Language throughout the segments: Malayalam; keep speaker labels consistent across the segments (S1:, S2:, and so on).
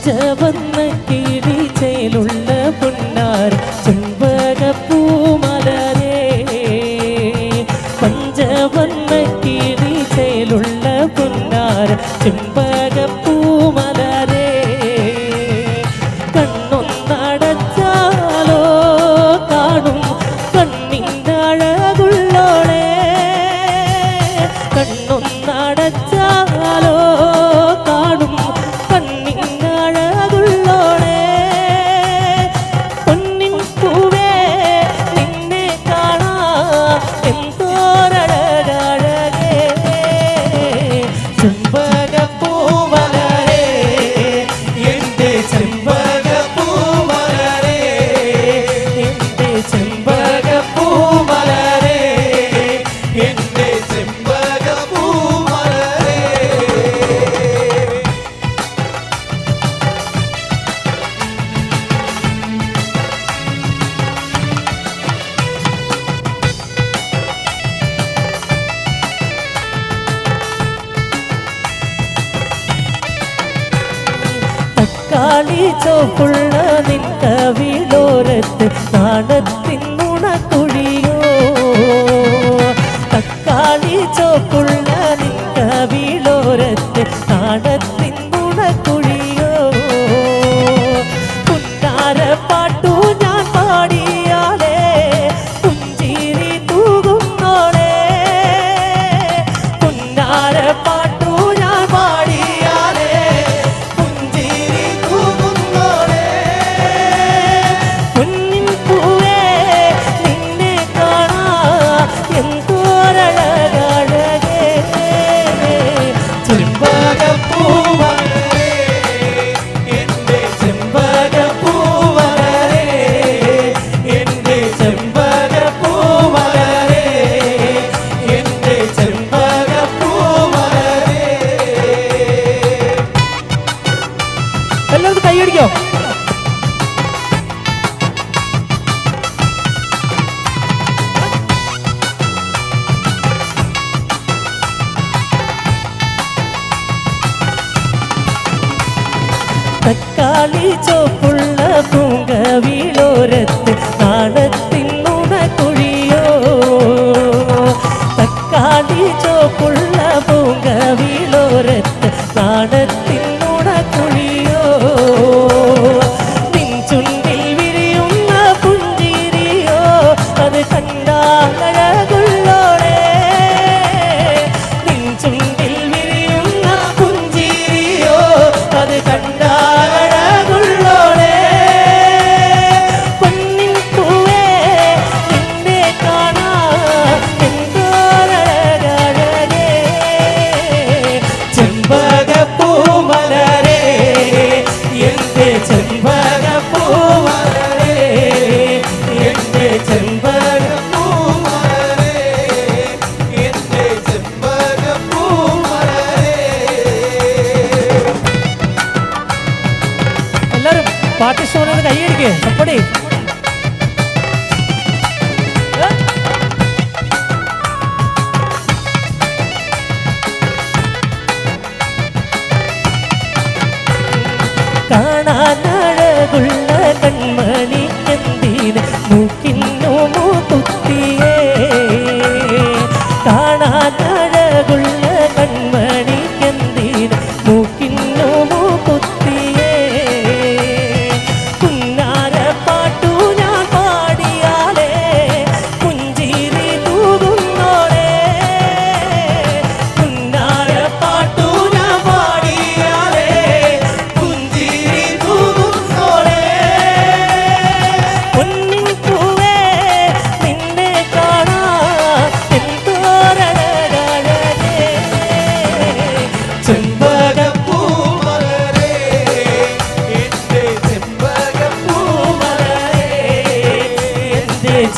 S1: ചുഞ്ചവന്ന കിളിച്ചയിലുള്ള പുണ്ണാർ ചുംബകപ്പൂമലരേ പഞ്ചവന്ന കിളിച്ചയിലുള്ള പുണ്ണാർ ചുംബ താലി ചോപ്പുള്ള നിന്ന വീടോരത്ത് നാണത്തിൻ ഉണക്കുഴിയോ തക്കാളി ചോപ്പുള്ള എല്ലാവർക്കും കൈയടിക്കോ തക്കാളി ചോപ്പുള്ള പൂങ്ക பாட்டு சோனது கையடிக்கு அப்படி. കാണാനഴകുള്ള കൺമണി എന്തിന്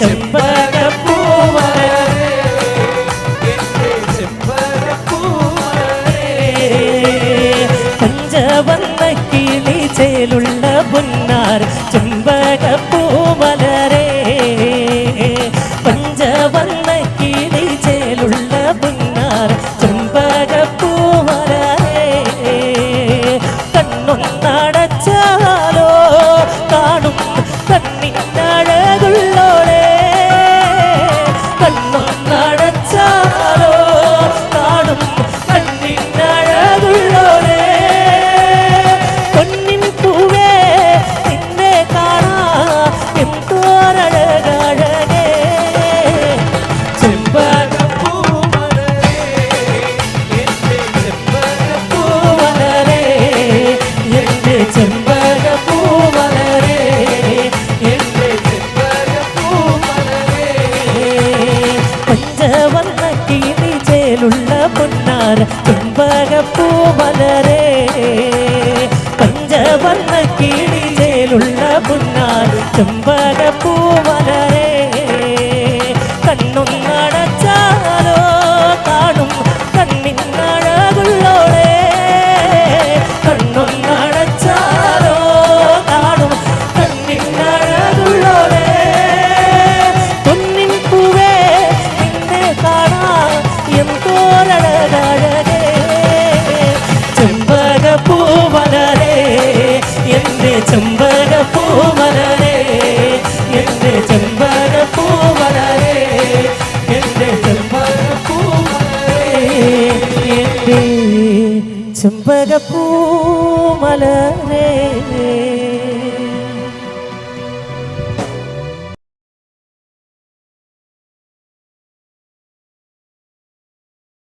S1: చెప్పాలి ഉള്ള എന്റെ ചെമ്പകപ്പൂമലരേ എന്റെ ചെമ്പകപ്പൂമലരേ എന്റെ ചെമ്പകപ്പൂമലരേ എന്റെ ചെമ്പകപ്പൂമലരേ